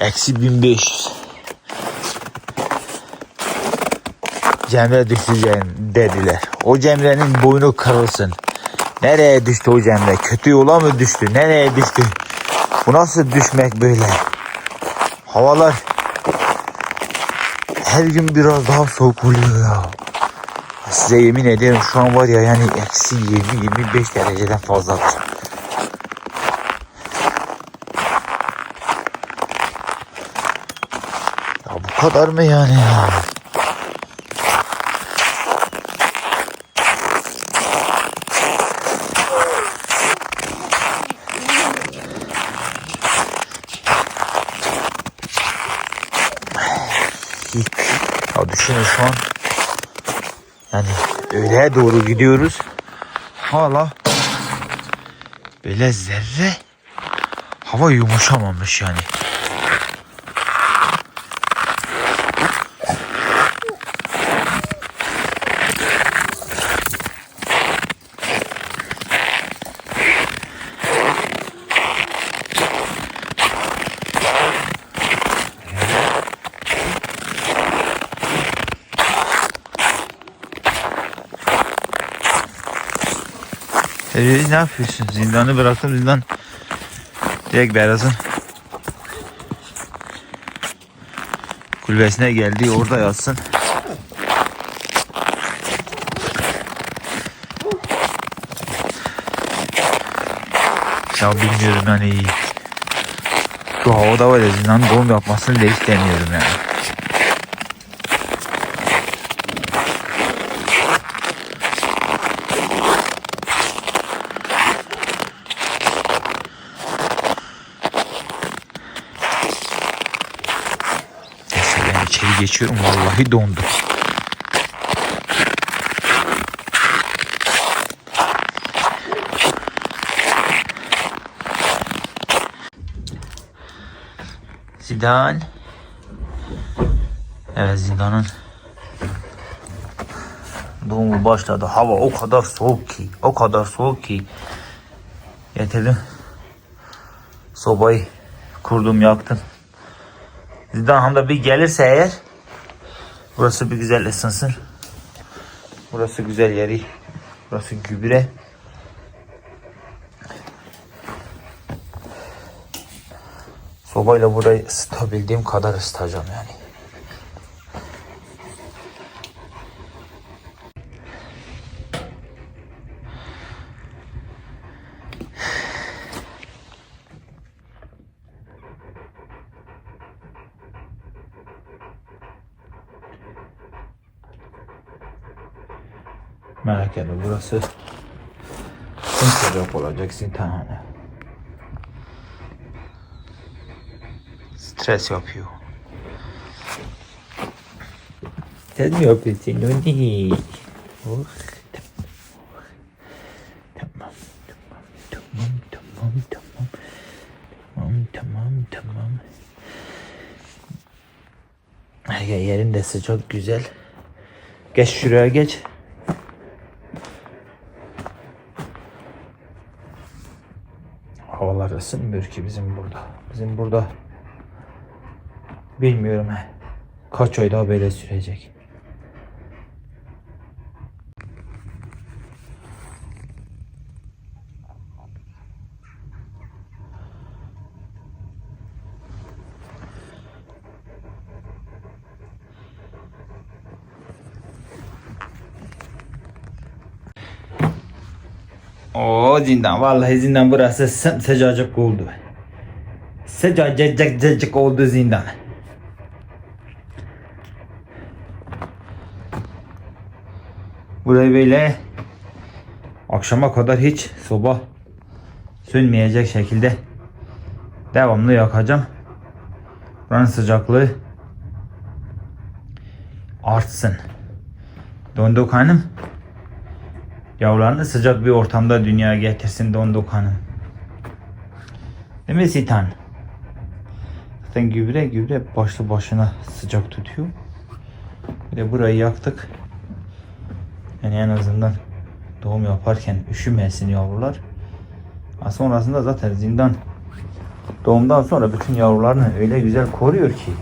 Eksi 1500. Cemre düştü Cem- dediler. O Cemre'nin boynu kırılsın. Nereye düştü o Cemre? Kötü yola mı düştü? Nereye düştü? Bu nasıl düşmek böyle? Havalar her gün biraz daha soğuk oluyor ya. Size yemin ederim şu an var ya yani eksi 20-25 dereceden fazladır. Ya bu kadar mı yani ya? Ya düşünün şu an yani öğleye doğru gidiyoruz. Hala böyle zerre hava yumuşamamış yani. Ee, ne yapıyorsun? Zindanı bıraktım zindan. Direkt Beraz'ın kulübesine geldi orada yatsın. Ya bilmiyorum yani şu havada var ya zindan doğum yapmasını da istemiyorum yani. Neyse ben içeri geçiyorum vallahi dondum. Zindan. Evet zindanın doğumu başladı. Hava o kadar soğuk ki, o kadar soğuk ki. Getirdim. Sobayı kurdum, yaktım. Zindan hamda bir gelirse eğer burası bir güzel ısınsın. Burası güzel yeri. Burası gübre. Sobayla burayı ısıtabildiğim kadar ısıtacağım yani. Merak etme burası sıcak olacak zintane. Stres yapıyor. Sen mi yapıyorsun Nuni? Oh, tamam. Tamam, tamam, tamam, tamam. Tamam, tamam, tamam. Ay, Yerin de sıcak, güzel. Geç şuraya geç. Havalar ısınmıyor ki bizim burada. Bizim burada bilmiyorum. Kaç ay daha böyle sürecek. Oo zindan. Vallahi zindan burası sı- sıcacık oldu. Sıcacık oldu zindan. Burayı böyle akşama kadar hiç soba sönmeyecek şekilde devamlı yakacağım. Buranın sıcaklığı artsın. Donduk hanım. Yavrularını sıcak bir ortamda dünyaya getirsin Donduk Hanım. Değil mi Sitan? Zaten gübre gübre başlı başına sıcak tutuyor. Bir de burayı yaktık. Yani en azından doğum yaparken üşümesin yavrular. Sonrasında zaten zindan Doğumdan sonra bütün yavrularını öyle güzel koruyor ki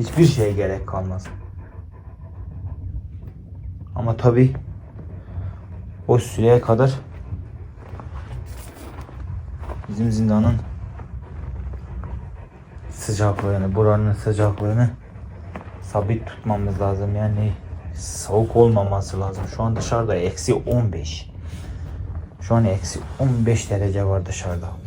hiçbir şeye gerek kalmaz. Ama tabi o süreye kadar bizim zindanın sıcaklığını, buranın sıcaklığını sabit tutmamız lazım. Yani soğuk olmaması lazım. Şu an dışarıda eksi 15. Şu an eksi 15 derece var dışarıda.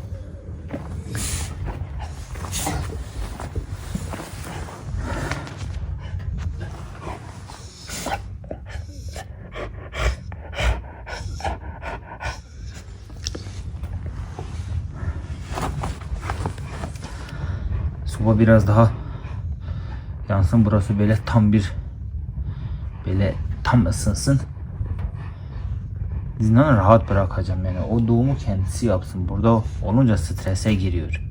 Soba biraz daha yansın. Burası böyle tam bir böyle tam ısınsın. Zindanı rahat bırakacağım yani. O doğumu kendisi yapsın. Burada olunca strese giriyor.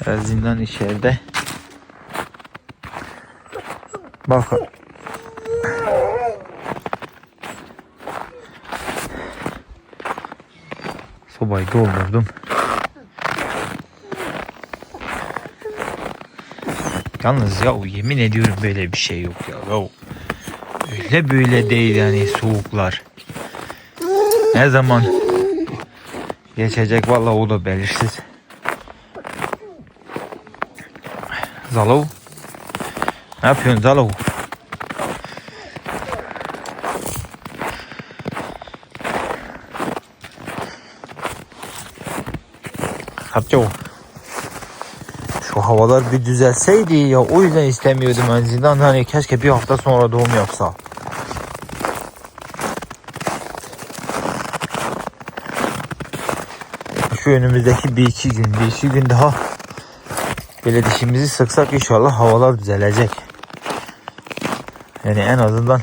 Biraz zindan içeride. Bakın. Sobayı doldurdum. Yalnız ya yemin ediyorum böyle bir şey yok ya. ya öyle böyle değil yani soğuklar. Ne zaman geçecek vallahi o da belirsiz. Zalov. Ne yapıyorsun Zalov? Kapço. Şu havalar bir düzelseydi ya o yüzden istemiyordum ben zindan hani keşke bir hafta sonra doğum yapsa. Şu önümüzdeki bir iki gün, bir iki gün daha Böyle dişimizi sıksak inşallah havalar düzelecek. Yani en azından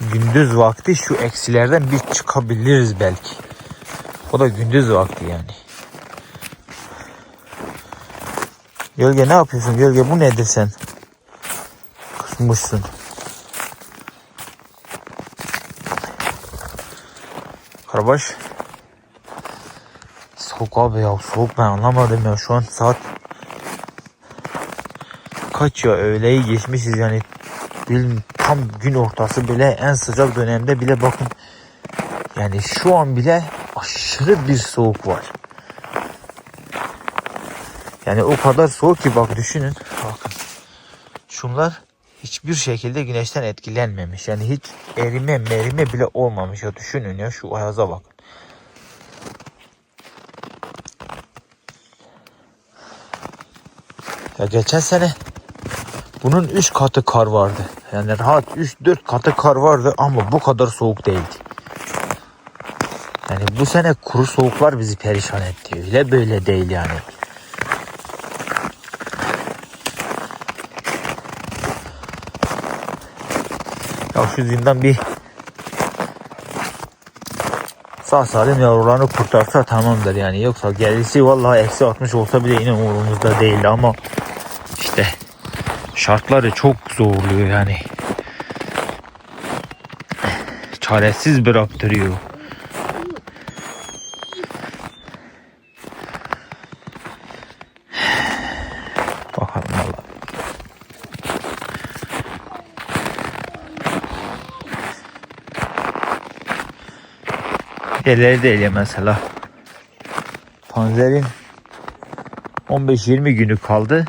gündüz vakti şu eksilerden bir çıkabiliriz belki. O da gündüz vakti yani. Gölge ne yapıyorsun gölge bu nedir sen? Kusmuşsun. Karabaş. Soğuk abi ya soğuk ben anlamadım ya şu an saat kaç ya öğleyi geçmişiz yani Bilmiyorum, tam gün ortası bile en sıcak dönemde bile bakın yani şu an bile aşırı bir soğuk var. Yani o kadar soğuk ki bak düşünün. Bakın. Şunlar hiçbir şekilde güneşten etkilenmemiş. Yani hiç erime merime bile olmamış. Ya düşünün ya şu ayaza bakın. Ya geçen sene bunun 3 katı kar vardı. Yani rahat 3-4 katı kar vardı ama bu kadar soğuk değildi. Yani bu sene kuru soğuklar bizi perişan etti. Öyle böyle değil yani. Ya şu zindan bir sağ salim yavrularını kurtarsa tamamdır yani. Yoksa gerisi vallahi eksi 60 olsa bile yine umurumuzda değildi ama işte şartları çok zorluyor yani. Çaresiz bıraktırıyor. Bakalım valla. Yerleri değil ya mesela. Panzer'in 15-20 günü kaldı.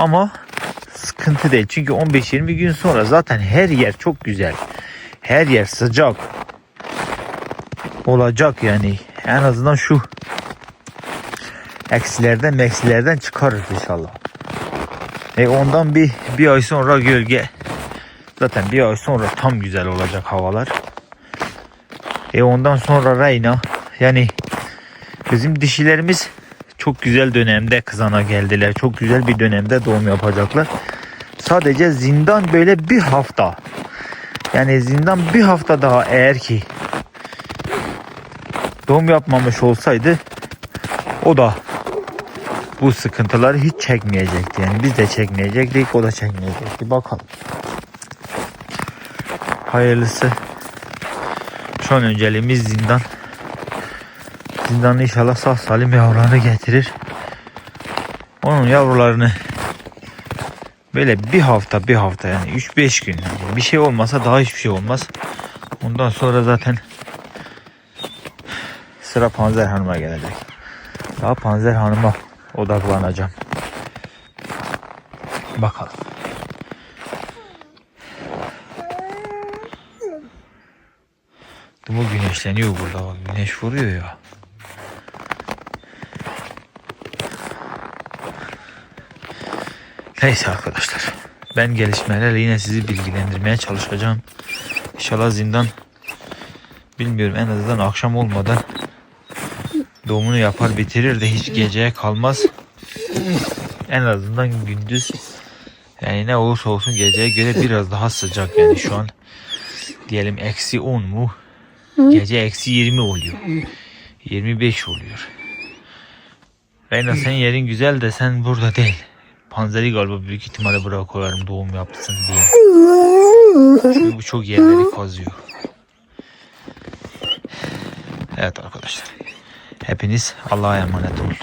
Ama sıkıntı değil. Çünkü 15-20 gün sonra zaten her yer çok güzel. Her yer sıcak. Olacak yani. En azından şu eksilerden meksilerden çıkarır inşallah. E ondan bir bir ay sonra gölge. Zaten bir ay sonra tam güzel olacak havalar. E ondan sonra Reyna. Yani bizim dişilerimiz çok güzel dönemde kızana geldiler. Çok güzel bir dönemde doğum yapacaklar. sadece zindan böyle bir hafta. Yani zindan bir hafta daha eğer ki doğum yapmamış olsaydı o da bu sıkıntıları hiç çekmeyecekti. Yani biz de çekmeyecektik, o da çekmeyecekti. Bakalım. Hayırlısı. Şu an önceliğimiz zindan. Zindan inşallah sağ salim yavrularını getirir. Onun yavrularını böyle bir hafta bir hafta yani 3-5 gün yani bir şey olmasa daha hiçbir şey olmaz. Ondan sonra zaten sıra Panzer Hanım'a gelecek. Daha Panzer Hanım'a odaklanacağım. Bakalım. Bu güneşleniyor burada güneş vuruyor ya. Neyse arkadaşlar. Ben gelişmelerle yine sizi bilgilendirmeye çalışacağım. İnşallah zindan bilmiyorum en azından akşam olmadan doğumunu yapar bitirir de hiç geceye kalmaz. En azından gündüz yani ne olursa olsun geceye göre biraz daha sıcak yani şu an diyelim eksi 10 mu gece eksi 20 oluyor 25 oluyor Reyna senin yerin güzel de sen burada değil Panzeri galiba büyük ihtimalle buraya koyarım doğum yapsın diye. Çünkü bu çok yerleri kazıyor. Evet arkadaşlar. Hepiniz Allah'a emanet olun